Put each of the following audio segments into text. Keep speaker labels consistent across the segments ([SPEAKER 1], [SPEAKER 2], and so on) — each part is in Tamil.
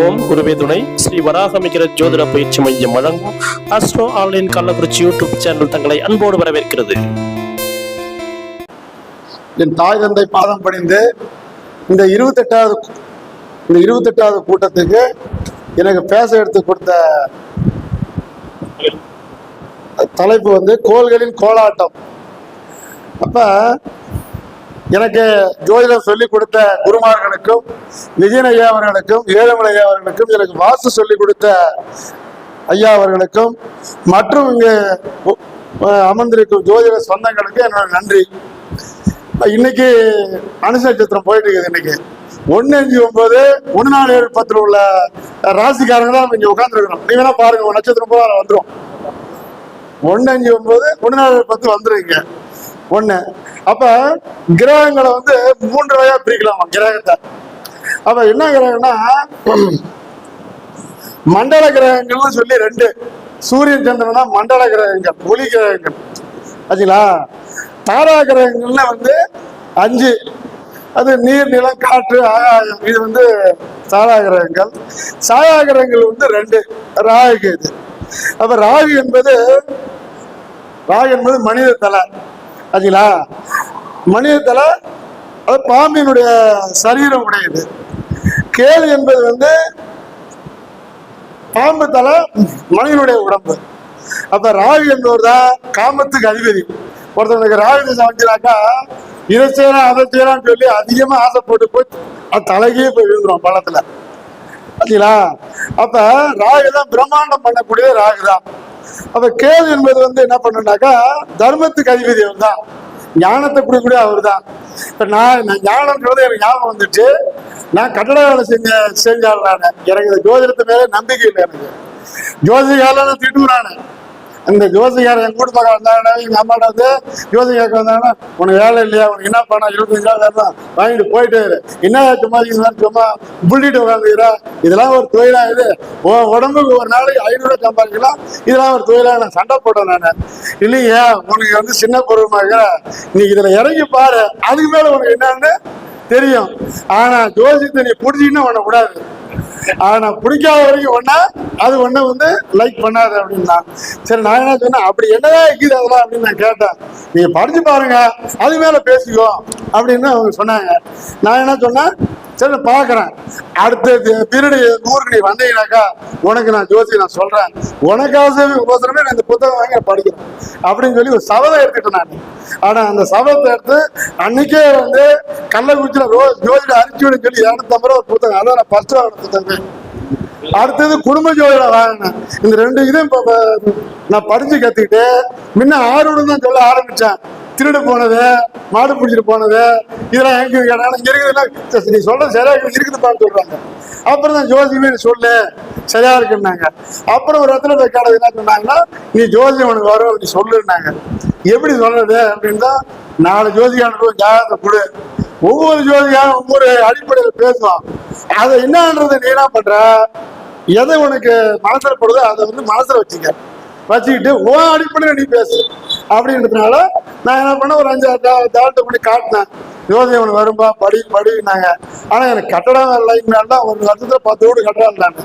[SPEAKER 1] ஓம் குருவே துணை. ஸ்ரீ வராகமிகிற ஜோதிட பயிற்சி மையம் வழங்கும் astro online Kallakurichi YouTube channel தங்களை அன்போடு வரவேற்கிறது.
[SPEAKER 2] என் தாய் தந்தை பாதம் பணிந்து இந்த இருபத்தெட்டாவது இந்த இருபத்தெட்டாவது கூட்டத்துக்கு எனக்கு பேச எடுத்து கொடுத்த தலைப்பு வந்து கோள்களின் கோலாட்டம் அப்ப எனக்கு ஜோதிடம் சொல்லிக் கொடுத்த குருமார்களுக்கும் விஜயன் ஐயா அவர்களுக்கும் ஏழுமலை ஐயா அவர்களுக்கும் எனக்கு வாஸ்து சொல்லிக் கொடுத்த ஐயா அவர்களுக்கும் மற்றும் இங்கு அமர்ந்திருக்கும் ஜோதிட சொந்தங்களுக்கு என்னோட நன்றி. இன்னைக்கு அனுச நட்சத்திரம் போயிட்டு இருக்குது இன்னைக்கு. ஒன்னு அஞ்சு ஒன்பது ஒன்னு நாலு ஏழு பத்துல உள்ள ராசிக்காரங்க தான் இங்க உட்காந்துருக்கிறோம் நீ வேணா பாருங்க நட்சத்திரம் போல வந்துடும் ஒன்னு அஞ்சு ஒன்பது ஒன்னு நாலு ஏழு பத்து வந்துருங்க ஒண்ணு. அப்ப கிரகங்களை வந்து மூன்று வகையா பிரிக்கலாமா? கிரகத்தை. அப்ப என்ன கிரகம்னா மண்டல கிரகங்கள்னு சொல்லி ரெண்டு. சூரியன் சந்திரன் தான் மண்டல கிரகங்கள் ஒளி கிரகங்கள். ஆச்சுங்களா? தாரா கிரகங்கள்ல வந்து அஞ்சு. அது நீர் நிலம் காற்று ஆகாயம். இது வந்து தாரா கிரகங்கள். சாயா கிரகங்கள் வந்து ரெண்டு. ராகு இது. அப்ப ராகு என்பது ராகு என்பது மனித தலை. ஆச்சுங்களா மனித அது பாம்பினுடைய சரீரம் உடையது. கேள் என்பது வந்து பாம்பு தலை மனிதனுடைய உடம்பு. அப்ப ராகு என்பவர் தான் காமத்துக்கு அதிபதி. ஒருத்தனுக்கு ராகு திசை இதை செய்யலாம் அதை செய்யலாம்னு சொல்லி அதிகமா ஆசைப்பட்டு போய் அது தலைகே போய் விழுந்துடும் பள்ளத்துல. பார்த்தீங்களா அப்ப ராகு தான் பிரம்மாண்டம் பண்ணக்கூடிய ராகு தான் அப்ப கேது என்பது வந்து என்ன பண்ணுனாக்கா தர்மத்துக்கு அதிபதி அவர் தான் ஞானத்தை கொடுக்கக்கூடிய அவர் தான் இப்ப நான் நான் ஞானம்ன்றது எனக்கு ஞாபகம் வந்துச்சு நான் கட்டட வேலை செஞ்ச செஞ்சாள் நான் எனக்கு இந்த ஜோதிடத்து மேல நம்பிக்கை இல்லை எனக்கு. ஜோதிகால திட்டுறானே இந்த ஜோசிகார் என் கூட வந்தாங்கன்னா எங்க அம்மாட்ட வந்து ஜோசிகாருக்கு வந்தாங்கன்னா உனக்கு வேலை இல்லையா? உனக்கு என்ன பணம் இருபத்தஞ்சாயிரம் தான் வாங்கிட்டு போயிட்டு என்ன சும்மா சும்மா புள்ளிட்டு உட்காந்துக்கிறா இதெல்லாம் ஒரு தொழிலா இது. உன் உடம்புக்கு ஒரு நாளைக்கு ஐநூறு சம்பாதிக்கலாம். இதெல்லாம் ஒரு தொழிலா. நான் சண்டை போட்டேன் நான். இல்லையா? உனக்கு வந்து சின்ன பொருளமாக நீ இதுல இறங்கி பாரு. அதுக்கு மேல உனக்கு என்னன்னு தெரியும். ஆனா ஜோசியத்தை நீ புடிச்சிக்கிட்டு உன்னை கூடாது ஆனா பிடிக்காத வரைக்கும் ஒண்ணா அது ஒண்ணு வந்து லைக் பண்ணாது அப்படின்னா சரி நான் என்ன சொன்னேன்? அப்படி என்னதான் இருக்குது அதெல்லாம் அப்படின்னு நான் கேட்டேன். நீங்க படிச்சு பாருங்க அது மேல பேசிக்கோ அப்படின்னு அவங்க சொன்னாங்க. நான் என்ன சொன்னேன்? சரி பாக்குறேன் அடுத்த பீரியடு ஊருக்கு நீ வந்தீங்கன்னாக்கா உனக்கு நான் ஜோசி நான் சொல்றேன். உனக்காக உபசரமே நான் இந்த புத்தகம் வாங்கி படிக்கிறேன். அப்படின்னு சொல்லி ஒரு சபதம் எடுத்துட்டேன் நான். ஆனா அந்த சபதத்தை எடுத்து அன்னைக்கே வந்து கள்ளக்குறிச்சியில ரோ ஜோதிட அரிச்சுன்னு சொல்லி இரநூத்தம்பது ரூபா ஒரு புத்தகம். அதான் நான் ஃபர்ஸ்ட் வாங்கின புத்தகம். அடுத்தது குடும்ப ஜோதிட வாங்கினேன். இந்த ரெண்டு இதையும் நான் படிச்சு கத்துக்கிட்டு முன்ன ஆர்வம் தான் சொல்ல ஆரம்பிச்சேன். திருடு போனது மாடு பிடிச்சிட்டு போனது இதெல்லாம் எங்க கேட்டாங்க இங்க இருக்குதுல்ல நீ சொல்ற சரியா இருக்கு, இருக்குதுப்பான்னு சொல்றாங்க. அப்புறம் தான் ஜோசியமே சொல்லு சரியா இருக்குன்னாங்க. அப்புறம் ஒரு இடத்துல போய் கேட்டது என்ன சொன்னாங்கன்னா நீ ஜோசியம் உனக்கு வரும் நீ சொல்லுன்னாங்க. எப்படி சொல்றது அப்படின்னு தான் நாலு ஜோதிகானுக்கும் ஜாதகத்தை கொடு. ஒவ்வொரு ஜோதிகாரும் ஒவ்வொரு அடிப்படையில் பேசுவான். அதை என்னன்றது நீ என்ன பண்ற? எதை உனக்கு மனசில் படுதோ அதை வந்து மனசில் வச்சுக்க. வச்சுக்கிட்டு உன் அடிப்படையில் நீ பேசு. அப்படின்றதுனால நான் என்ன பண்ண ஒரு அஞ்சு தாவட்டை பண்ணி காட்டினேன். ஜோதியம் உனக்கு வரும்பா படி படினாங்க ஆனா எனக்கு கட்டடம் லைன் மேல தான் ஒரு லட்சத்துல பத்து வீடு கட்டடம் இருந்தாங்க.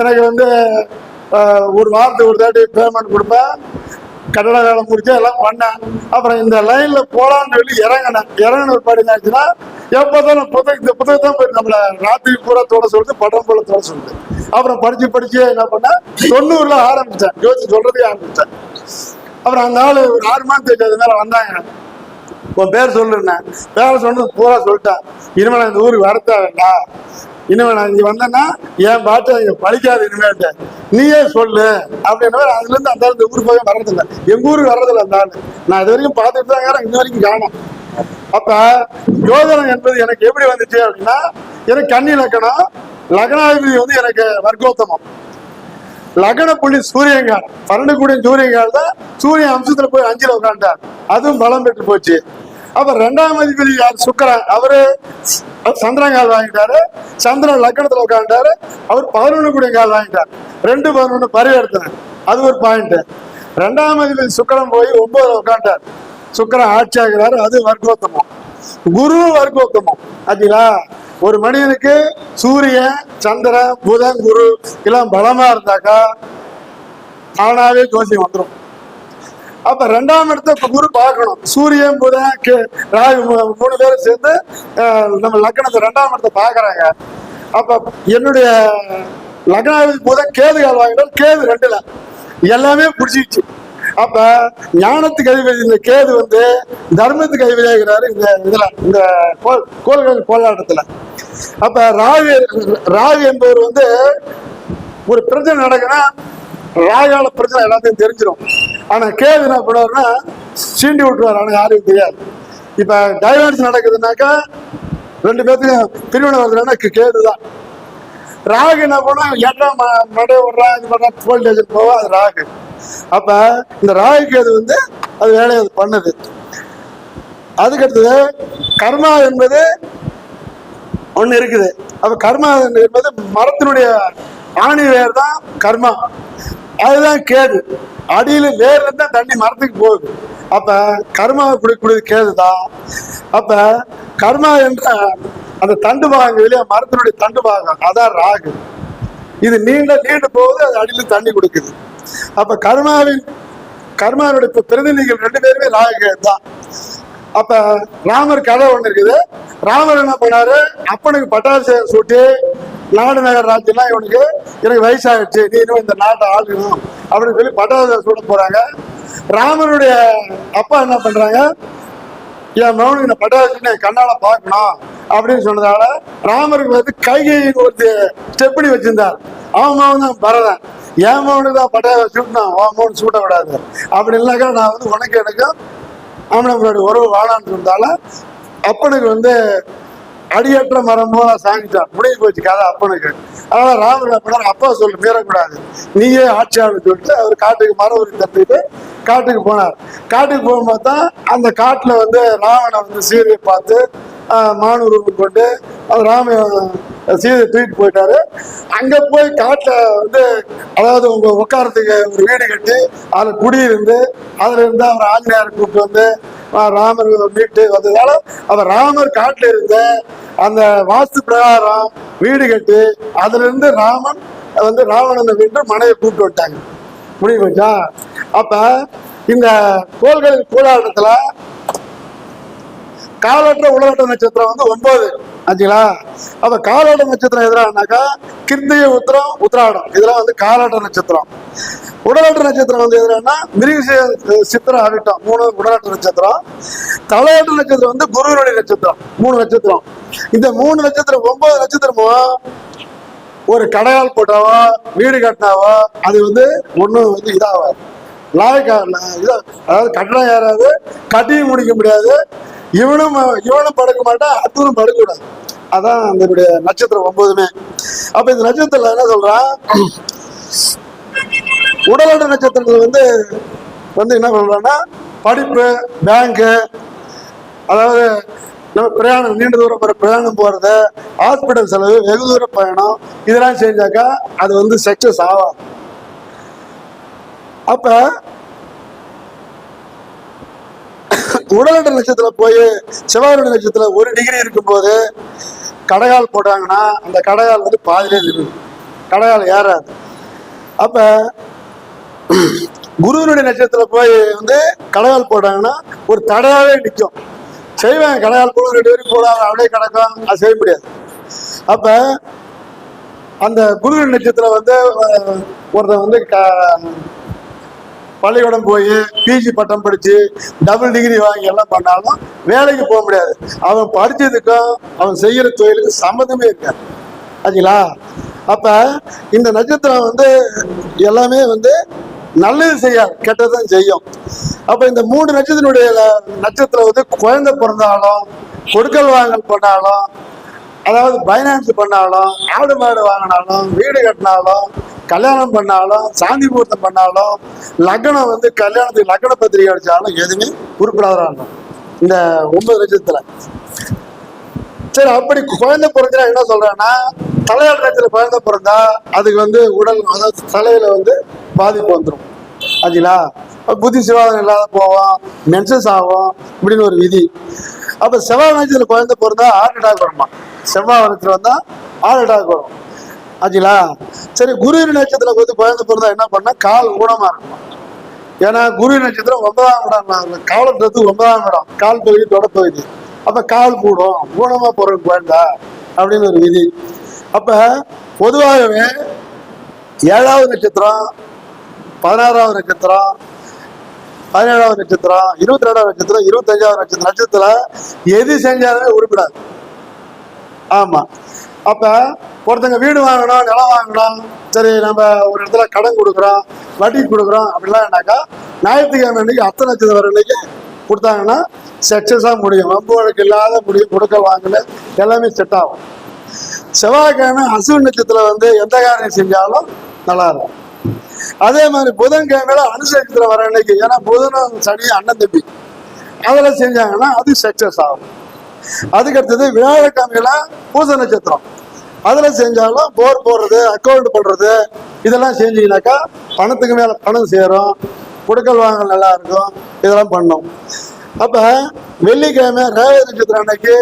[SPEAKER 2] எனக்கு வந்து ஒரு வாரத்துக்கு ஒரு தாட்டி பேமெண்ட் கொடுப்பேன். கட்டட வேலை முடிச்சு எல்லாம் பண்ணேன். அப்புறம் இந்த லைன்ல போலான்னு சொல்லி இறங்கினேன். இறங்கின ஒரு பாடி ஆச்சுன்னா எப்போதான் புத்தகம் இந்த புத்தகத்தை தான் போய் நம்மள ராத்திரி பூரா தோட சொல்லுது படம் போல தோட சொல்லுது. அப்புறம் படிச்சு படிச்சு என்ன பண்ணேன் தொண்ணூறுல ஆரம்பிச்சேன். யோசிச்சு சொல்றதே ஆரம்பிச்சேன். அப்புறம் அந்த ஆள் ஒரு ஆறு மாதம் தெரிஞ்சது மேல வந்தாங்க. உன் பேர் சொல்லுன்னேன் பேரை சொன்னது பூரா சொல்லிட்டேன். இனிமே நான் இந்த ஊருக்கு வரத்தேன்டா இனிமே நான் இங்க வந்தேன்னா என் பாட்டு இங்கே பழிக்காது இனிமேட்டு நீயே சொல்லு. அப்படின்ற அதுல இருந்து அந்த இந்த ஊருக்கு போய் வர்றதில்ல. எங்கள் ஊருக்கு வர்றதில்ல அந்த ஆள். நான் இது வரைக்கும் பார்த்துட்டு தான் இன்ன வரைக்கும் காணும். அப்போ யோஜனம் என்பது எனக்கு எப்படி வந்துச்சு அப்படின்னா எனக்கு கண்ணி லக்கணம் லக்னாதிபதி வந்து எனக்கு வர்க்கோத்தமம். லக்ன புள்ளி சூரியங்கார் பன்னெண்டு கூடிய சூரியங்கால் தான் சூரிய அம்சத்துல போய் அஞ்சுல உட்காந்துட்டார் அதுவும் பலம் பெற்று போச்சு. அப்ப ரெண்டாம் அதிபதி யார்? சுக்கரன். அவரு சந்திரங்கால் வாங்கிட்டாரு. சந்திரன் லக்கணத்துல உட்காந்துட்டாரு அவர் பதினொன்று கூடிய கால் வாங்கிட்டார். ரெண்டு பதினொன்று பரிவர்த்தனை அது ஒரு பாயிண்ட் ரெண்டாம் அதிபதி சுக்கரன் போய் ஒன்பதுல உட்காந்துட்டார் சுக்கரன் ஆட்சி ஆகிறாரு அது வர்க்கோத்தமம். குரு வர்க்கோத்தமம். ஆச்சுங்களா ஒரு மனிதனுக்கு சூரியன் சந்திரன் புதன் குரு எல்லாம் பலமா இருந்தாக்கா தானாவே ஜோசியம் வந்துடும் அப்ப ரெண்டாம் இடத்தை இப்ப குரு பார்க்கணும். சூரியன் புதன் கே- ராகு மூணு பேரும் சேர்ந்து நம்ம லக்னத்தை ரெண்டாம் இடத்தை பாக்குறாங்க அப்ப என்னுடைய லக்னாதிபதி புதன் கேது கால் வாங்கினால் கேது ரெண்டுல. எல்லாமே பிடிச்சிச்சு அப்ப ஞானத்துக்கு அதிபதி இந்த கேது வந்து தர்மத்துக்கு அதிபதியாகிறாரு இந்த இதுல இந்த கோல் கோள்கள் கோலாட்டத்துல. அப்ப ராகு ராகு என்பவர் வந்து ஒரு பிரச்சனை நடக்குன்னா ராகால பிரச்சனை எல்லாத்தையும் தெரிஞ்சிடும் ஆனா கேது என்ன பண்ணுவாருன்னா சீண்டி விட்டுருவாரு. ஆனா யாரையும் தெரியாது. இப்ப டைவர்ஸ் நடக்குதுன்னாக்கா ரெண்டு பேர்த்துக்கும் திருவிழா வருதுன்னா கேது தான் ராகு என்ன பண்ணா ஏற்றா மடை விடுறா இது பண்ணா போலீஸ் ஸ்டேஷன் போவா அது ராகு. அப்ப இந்த ராகு கேது வந்து அது வேலையை அது பண்ணுது. அதுக்கடுத்தது கர்மா என்பது ஒண்ணு இருக்குது. அப்ப கர்மா என்பது மரத்தினுடைய ஆணி வேர் தான் கர்மா. அதுதான் கேது. அடியில வேர்ல இருந்தா தண்ணி மரத்துக்கு போகுது. அப்ப கர்மாவை குடிக்கூடியது கேது தான். அப்ப கர்மா என்ற அந்த தண்டு பாகம் இல்லையா? மரத்தினுடைய தண்டு பாகம். அதான் ராகு. இது நீண்ட நீண்டு போகுது அது அடியில தண்ணி கொடுக்குது. அப்ப கர்மாவின் கர்மாவினுடைய பிரதிநிதிகள் ரெண்டு பேருமே ராகு தான். அப்ப ராமர் கதை ஒண்ணு இருக்குது. ராமர் என்ன பண்ணாரு? அப்பனுக்கு பட்டாசு சூட்டி நாடு நகர் ராஜ்யம்லாம் இவனுக்கு எனக்கு வயசாகிடுச்சு நீ இன்னும் இந்த நாட்டை ஆளணும் அப்படின்னு சொல்லி பட்டாசு சுட போறாங்க. ராமனுடைய அப்பா என்ன பண்றாங்க? என் மகனுக்கு இந்த பட்டாசு கண்ணால பார்க்கணும். அப்படின்னு சொன்னதால ராமருக்கு வந்து கைகை ஒரு ஸ்டெப்படி வச்சிருந்தார். அவன் மகன் தான் பரதன். என் மகனுக்கு தான் பட்டாய சூட்டினான். அவன் மகன் சூட்ட விடாது அப்படி இல்லைனாக்கா நான் வந்து உனக்கு எனக்கும் ஆமணங்களோட உறவு வாழான்னு இருந்தால அப்பனுக்கு வந்து அடியற்ற மரம் போல சாங்கிட்டான் முடிஞ்சு போச்சு கதை அப்பனுக்கு. அதனால ராமர் அப்படின்னா அப்பா சொல்லு மீறக்கூடாது. நீயே ஆட்சியாளர் சொல்லிட்டு அவர் காட்டுக்கு மரம் உரி தட்டிட்டு காட்டுக்கு போனார். காட்டுக்கு போகும்போது தான் அந்த காட்டுல வந்து ராவனை வந்து சீரியை பார்த்து ஆஹ், உருவம் கொண்டு அவர் ராம சீதை தூக்கிட்டு போயிட்டாரு. அங்க போய் காட்டுல வந்து அதாவது உங்க உட்காரத்துக்கு ஒரு வீடு கட்டி அதுல குடியிருந்து அதுல இருந்து அவர் ஆஞ்சநேயர் கூப்பிட்டு வந்து ராமர் மீட்டு வந்ததால அவர் ராமர் காட்டுல இருந்த அந்த வாஸ்து பிரகாரம் வீடு கட்டி அதுல இருந்து ராமன் வந்து ராவணனை வீட்டு மனையை கூப்பிட்டு விட்டாங்க முடிவு அப்ப இந்த கோள்களின் கூடாட்டத்துல காலற்ற உலகட்ட நட்சத்திரம் வந்து ஒன்பது ஆச்சுங்களா? அப்ப காலாட்ட நட்சத்திரம் எதிரானாக்கா கிருத்திய உத்திரம் உத்திராடம். இதெல்லாம் வந்து காலாட்ட நட்சத்திரம். உடலாட்டு நட்சத்திரம் வந்து எதிரானா மிருகச சித்திரம் ஆகிட்டோம் மூணு உடலாட்டு நட்சத்திரம். தலையாட்டு நட்சத்திரம் வந்து குருவனுடைய நட்சத்திரம். மூணு நட்சத்திரம். இந்த மூணு நட்சத்திரம் ஒன்பது நட்சத்திரமும் ஒரு கடையால் போட்டாவோ வீடு கட்டினாவோ அது வந்து ஒன்றும் வந்து இதாகாது லாய்க்கா அதாவது கட்டணம் ஏறாது கட்டியும் முடிக்க முடியாது இவனும் இவனும் படுக்க மாட்டான் அதுவும் படுக்கக்கூடாது அதான் அதனுடைய நட்சத்திரம் ஒன்பதுமே. அப்ப இந்த நட்சத்திரத்துல என்ன சொல்றான் உடலட நட்சத்திரத்துல வந்து வந்து என்ன சொல்றான்னா படிப்பு பேங்க்கு அதாவது நம்ம பிரயாணம் நீண்ட தூரம் போகிற பிரயாணம் போகிறது ஹாஸ்பிட்டல் செலவு வெகு தூர பயணம் இதெல்லாம் செஞ்சாக்கா அது வந்து சக்ஸஸ் ஆகாது. அப்ப உடலட்ட நட்சத்திரம் போய் செவ்வாய் நட்சத்திரம் ஒரு டிகிரி இருக்கும்போது கடையால் போட்டாங்கன்னா அந்த கடையால் வந்து பாதிலே இருக்கும் கடையால் ஏறாது. அப்ப குருவனுடைய நட்சத்திரம் போய் வந்து கடையால் போட்டாங்கன்னா ஒரு தடையாவே நிற்கும் செய்வேன் கடையால் போட ரெண்டு பேரும் போடாது அப்படியே கிடக்கும். அது செய்ய முடியாது. அப்ப அந்த குருவின் நட்சத்திரம் வந்து ஒருத்தன் வந்து க- பள்ளிக்கூடம் போய் பிஜி பட்டம் படிச்சு டபுள் டிகிரி வாங்கி எல்லாம் பண்ணாலும் வேலைக்கு போக முடியாது. அவன் படித்ததுக்கும் அவன் செய்கிற தொழிலுக்கு சம்மந்தமே இருக்காது. ஆச்சுங்களா அப்போ இந்த நட்சத்திரம் வந்து எல்லாமே வந்து நல்லது செய்யாது கெட்டதும் செய்யும். அப்போ இந்த மூணு நட்சத்திரனுடைய நட்சத்திரம் வந்து குழந்தை பிறந்தாலும் கொடுக்கல் வாங்கல் பண்ணாலும் அதாவது பைனான்ஸ் பண்ணாலும் ஆடு மாடு வாங்கினாலும் வீடு கட்டினாலும் கல்யாணம் பண்ணாலும் சாந்தி முகூர்த்தம் பண்ணாலும் லக்னம் வந்து கல்யாணத்துக்கு லக்ன பத்திரிகை அடிச்சாலும் எதுவுமே உருப்படாதான் இந்த ஒன்பது லட்சத்துல. சரி அப்படி குழந்தை பிறந்தா என்ன சொல்றேன்னா தலையாட்டு குழந்தை பிறந்தா அதுக்கு வந்து உடல் அதாவது தலையில வந்து பாதிப்பு வந்துடும் ஆச்சுங்களா? புத்தி சிவாதம் இல்லாத போவோம் மென்சஸ் ஆகும் இப்படின்னு ஒரு விதி. அப்ப செவ்வாய் நட்சத்திரத்துல குழந்தை பிறந்தா ஹார்ட் அட்டாக் வருமா? செவ்வாய் நட்சத்திரம் வந்தா ஹார்ட் அட்டாக் வரும். ஆச்சுங்களா சரி குரு நட்சத்திரம் வந்து குழந்தை பிறந்தா என்ன பண்ணா? கால் ஊனமா இருக்கும் ஏன்னா குரு நட்சத்திரம் ஒன்பதாம் இடம் காலத்துறது ஒன்பதாம் இடம். கால் பகுதி தொடப்பகுதி அப்ப கால் கூடும். ஊனமா போறது குழந்தை அப்படின்னு ஒரு விதி. அப்ப பொதுவாகவே ஏழாவது நட்சத்திரம் பதினாறாவது நட்சத்திரம் பதினேழாவது நட்சத்திரம் இருபத்தி ரெண்டாவது நட்சத்திரம் இருபத்தஞ்சாவது நட்சத்திரம் நட்சத்திரம் எது செஞ்சாலுமே உருப்பிடாது. ஆமா. அப்ப ஒருத்தங்க வீடு வாங்கணும் நிலம் வாங்கணும் சரி நம்ம ஒரு இடத்துல கடன் கொடுக்குறோம் வட்டி கொடுக்குறோம் அப்படிலாம்னாக்கா ஞாயிற்றுக்கிழமை அன்னைக்கு அத்தை நட்சத்திரம் அன்னைக்கு கொடுத்தாங்கன்னா சக்சஸாக முடியும். வம்பு வழக்கு இல்லாத முடியும். கொடுக்க வாங்கல எல்லாமே செட் ஆகும். செவ்வாய்க்கிழமை அசுவின் நட்சத்திரம் வந்து எந்த காரியம் செஞ்சாலும் நல்லா இருக்கும். அதே மாதிரி புதன்கிழமையில அனுசரித்துல வர அன்னைக்கு ஏன்னா புதனும் சனி அண்ணன் தம்பி. அதில் செஞ்சாங்கன்னா அது சக்சஸ் ஆகும். அதுக்கடுத்தது வியாழக்கிழமையில பூச நட்சத்திரம். அதில் செஞ்சாலும் போர் போடுறது அக்கௌண்ட் போடுறது இதெல்லாம் செஞ்சீங்கன்னாக்கா பணத்துக்கு மேலே பணம் சேரும் கொடுக்கல் வாங்கல் நல்லா இருக்கும் இதெல்லாம் பண்ணும். அப்போ வெள்ளிக்கிழமை ரேவதி நட்சத்திரம் அன்னைக்கு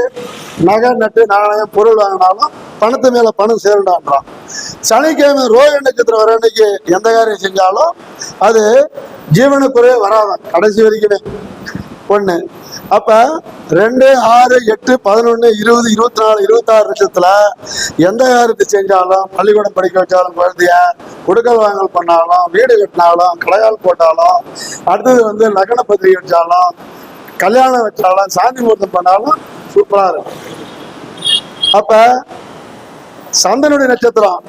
[SPEAKER 2] நகை நட்டு நாணயம் பொருள் வாங்கினாலும் பணத்து மேலே பணம் சேருண்டான்றோம் சனிக்கிழமை ரோஹி நட்சத்திரம் வர அன்னைக்கு எந்த காரியம் செஞ்சாலும் அது ஜீவனுக்குறையே வராதான் கடைசி வரைக்குமே. ஒன்று அப்ப ரெண்டு ஆறு எட்டு பதினொன்னு இருபது இருபத்தி நாலு இருபத்தாறு லட்சத்துல எந்த காரியத்தை செஞ்சாலும் பள்ளிக்கூடம் படிக்க வச்சாலும் குழந்தைய கொடுக்கல் வாங்கல் பண்ணாலும் வீடு கட்டினாலும் கடையால் போட்டாலும் அடுத்தது வந்து லக்ன பத்திரிகை வச்சாலும் கல்யாணம் வச்சாலும் சாந்தி முகூர்த்தம் பண்ணாலும் சூப்பரா இருக்கும். அப்ப சந்தனுடைய நட்சத்திரம்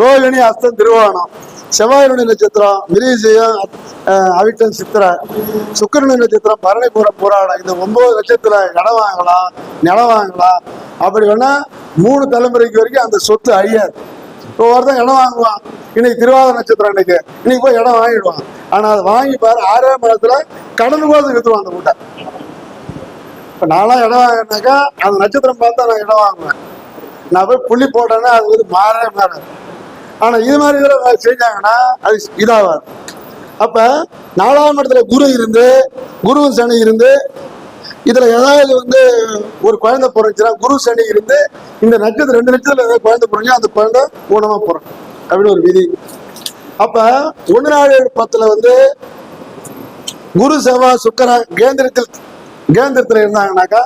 [SPEAKER 2] ரோகிணி அஸ்தம் திருவோணம். செவ்வாயனுடைய நட்சத்திரம் மிரிசயம் அவிட்டம் சித்திரை சுக்கரனுடைய நட்சத்திரம் பரணிபுரம் புராணம். இந்த ஒன்பது நட்சத்திர இடம் வாங்கலாம் நிலம் வாங்கலாம். அப்படி வேணா மூணு தலைமுறைக்கு வரைக்கும் அந்த சொத்து அழியாது. இப்போ ஒருத்தன் இடம் வாங்குவான். இன்னைக்கு திருவாத நட்சத்திரம் இன்னைக்கு. இன்னைக்கு போய் இடம் வாங்கிடுவான். ஆனா அதை வாங்கி பாரு ஆறாம் மாதத்துல கடந்து போது விற்றுவான் அந்த கூட்டை இப்போ நான்லாம் இடம் வாங்கினாக்கா அந்த நட்சத்திரம் பார்த்தா நான் இடம் வாங்குவேன். நான் போய் புள்ளி போட்டேன்னா அது வந்து மாறவே மாறாது. ஆனா இது மாதிரி இதில் செஞ்சாங்கன்னா அது இதாகாது. அப்ப நாலாம் இடத்துல குரு இருந்து குரு சனி இருந்து இதுல ஏதாவது வந்து ஒரு குழந்தை பிறந்துச்சுன்னா குரு சனி இருந்து இந்த நட்சத்திரம் ரெண்டு நட்சத்திரம் ஏதாவது குழந்தை பிறந்தா அந்த குழந்தை ஊனமாக பிறக்கும். அப்படின்னு ஒரு விதி. அப்ப ஒன்று நாலு ஏழு வந்து குரு செவ்வாய் சுக்கரா கேந்திரத்தில் கேந்திரத்தில் இருந்தாங்கனாக்கா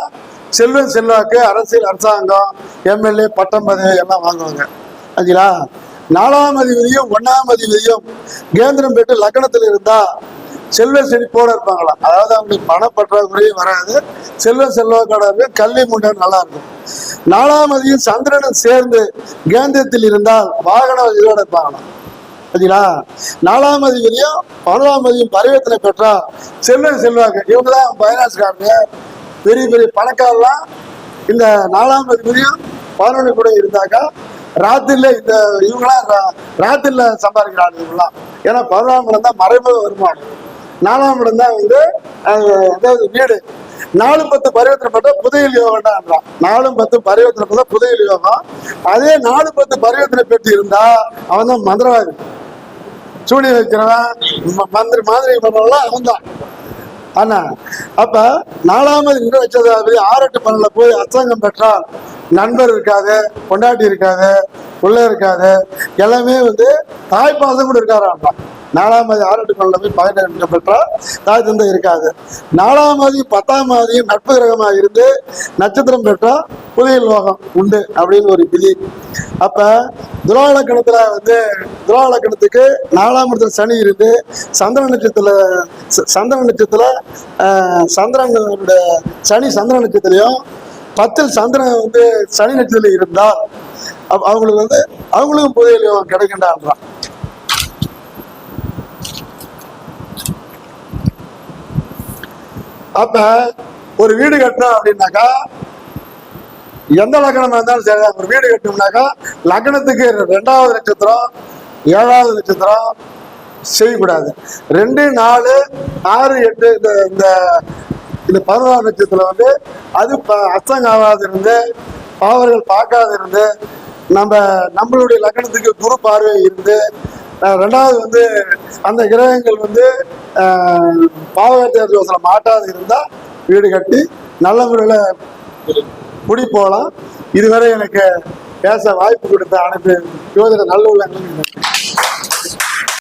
[SPEAKER 2] செல்வன் செல்வாக்கு அரசியல் அரசாங்கம் எம்எல்ஏ பட்டம் பதவி எல்லாம் வாங்குவாங்க. ஆச்சுங்களா நாலாம் அதிபதியும் ஒன்னாம் அதிபதியும் கேந்திரம் பெற்று லக்னத்தில் இருந்தா செல்வ செழிப்போட இருப்பாங்களாம் அதாவது அவங்களுக்கு பணப்பற்றாக்குறையும் வராது. செல்வ செல்வக்கடவு கல்வி முன்னேறம் நல்லா இருக்கும். நாலாம் அதிகம் சந்திரனும் சேர்ந்து கேந்திரத்தில் இருந்தால் வாகன இதோட இருப்பாங்களாம். சரிங்களா நாலாம் அதிபதியும் பதினொன்றாம் அதிகம் பரிவர்த்தனை பெற்றா செல்வ செல்வாங்க இவங்க தான் பைனான்ஸ்காரங்க பெரிய பெரிய பணக்காரலாம் இந்த நாலாம் அதிபதியும் பதினொன்று கூட இருந்தாக்கா ராத்திரில இந்த இவங்களாம் ரா- ராத்திரில சம்பாதிக்கிறாங்க இவங்களாம் ஏன்னா பதினொன்றாம் இடம் தான் மறைமுக வருமானம். நாலாம் இடம் தான் வந்து அதாவது வீடு. நாலு பத்து பரிவர்த்தனை பெற்ற புதையல் யோகம்ன்றான் நாலும் பத்து பரிவர்த்தனை பெற்ற புதையல் யோகம். அதே நாலு பத்து பரிவர்த்தனை பெற்று இருந்தா அவன் தான் மந்திரவாதி. சூடி வைக்கிறவன் மந்திரி மாதிரி பண்ணவெல்லாம் அவன் தான். ஆனா அப்ப நாலாவது நின்று வச்சது ஆறு எட்டு பன்னெண்டுல போய் அச்சங்கம் பெற்றால் நண்பர் இருக்காது பொண்டாட்டி இருக்காது பிள்ளை இருக்காது எல்லாமே வந்து தாய் பாசம் கூட இருக்காராம் நாலாம் மாதி ஆறு எட்டு போய் பதினெட்டு பெற்றா தாய் தந்தை இருக்காது. நாலாம் மாதி பத்தாம் மாதியும் நட்பு கிரகமாக இருந்து நட்சத்திரம் பெற்றால் புதிய லோகம் உண்டு அப்படின்னு ஒரு விதி. அப்ப துராலக்கணத்துல வந்து துராலக்கணத்துக்கு நாலாம் இடத்துல சனி இருந்து சந்திரன் நட்சத்திரத்தில் சந்திர சந்திரன் நட்சத்திர சந்திரனுடைய சனி சந்திர நட்சத்திரையும் பத்தில் சந்திரன் வந்து சனி நட்சத்திரம் இருந்தால் அவங்களுக்கு வந்து அவங்களுக்கும் புதிய யோகம் கிடைக்கின்றான் அப்ப ஒரு வீடு கட்டணும் அப்படின்னாக்கா எந்த லக்னமா இருந்தாலும் சரி ஒரு வீடு கட்டணும்னாக்கா லக்னத்துக்கு ரெண்டாவது நட்சத்திரம் ஏழாவது நட்சத்திரம் செய்யக்கூடாது. ரெண்டு நாலு ஆறு எட்டு இந்த இந்த இந்த பதினோரு நட்சத்திரத்துல வந்து அது ப- ஆகாது இருந்து பாவர்கள் பார்க்காது இருந்து நம்ம நம்மளுடைய லக்னத்துக்கு குரு பார்வை இருந்து ரெண்டாவது வந்து அந்த கிரகங்கள் வந்து அஹ், பாவகத்தை யோசனை மாட்டாது இருந்தால் வீடு கட்டி நல்ல முறையில் குடி போகலாம். இதுவரை எனக்கு பேச வாய்ப்பு கொடுத்த அனைத்து யோஜனை நல்ல உள்ளங்களும்